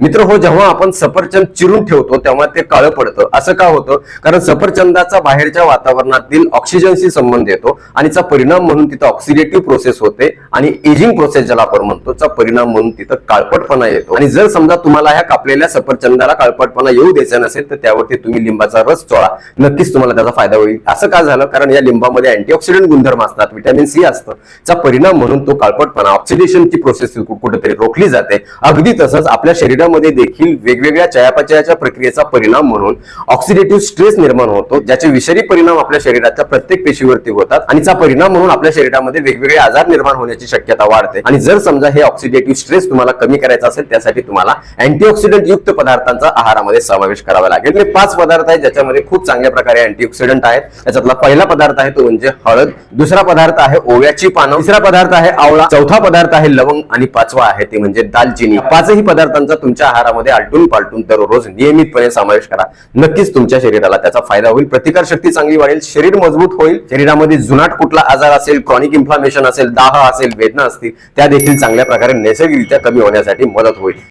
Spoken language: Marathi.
मित्र हो जेव्हा आपण सफरचंद चिरून ठेवतो तेव्हा ते काळं पडतं. असं का होतं? कारण सफरचंदाचा बाहेरच्या वातावरणातील ऑक्सिजनशी संबंध येतो आणि चा परिणाम म्हणून तिथं ऑक्सिडेटिव्ह प्रोसेस होते आणि एजिंग प्रोसेस ज्याला आपण म्हणतो चा परिणाम म्हणून तिथं काळपटपणा येतो. आणि जर समजा तुम्हाला ह्या कापलेल्या सफरचंदाला काळपटपणा येऊ द्यायचा नसेल तर त्यावरती तुम्ही लिंबाचा रस चोळा. नक्कीच तुम्हाला त्याचा फायदा होईल. असं का झालं? कारण या लिंबामध्ये अँटीऑक्सिडंट गुणधर्म असतात व्हिटॅमिन सी असतं. चा परिणाम म्हणून तो काळपटपणा ऑक्सिडेशनची प्रोसेस कुठेतरी रोखली जाते. अगदी तसंच आपल्या शरीरामध्ये देखील वेगवेगळ्या चयापचयाच्या प्रक्रियेचा परिणाम म्हणून ऑक्सिडेटिव्ह स्ट्रेस निर्माण होतो ज्याचे विषारी परिणाम आपल्या शरीराच्या प्रत्येक पेशीवरती होतात आणि चा परिणाम म्हणून आपल्या शरीरामध्ये वेगवेगळे आजार निर्माण होण्याची शक्यता वाढते. आणि जर समजा हे ऑक्सिडेटिव्ह स्ट्रेस तुम्हाला कमी करायचा असेल त्यासाठी तुम्हाला अँटीऑक्सिडंट युक्त पदार्थांचा आहारामध्ये समावेश करावा लागेल. हे पाच पदार्थ आहेत ज्याच्यामध्ये खूप चांगल्या प्रकारे अँटीऑक्सिडंट आहेत. त्याच्यातला पहिला पदार्थ आहे तो म्हणजे हळद. दुसरा पदार्थ आहे ओव्याची पानं. तिसरा पदार्थ आहे आवळा. चौथा पदार्थ आहे लवंग. आणि पाचवा आहे ते म्हणजे दालचिनी. पाचही पदार्थांचा तुमच्या तुमच्या आहारामध्ये आलटून पालटून दररोज नियमितपणे समावेश करा. नक्कीच तुमच्या शरीराला त्याचा फायदा होईल. प्रतिकार शक्ती चांगली वाढेल. शरीर मजबूत होईल. शरीरामध्ये जुनाट कुठला आजार असेल क्रॉनिक इन्फ्लामेशन असेल दाह असेल वेदना असतील त्या देखील चांगल्या प्रकारे नैसर्गिकरित्या कमी होण्यासाठी मदत होईल.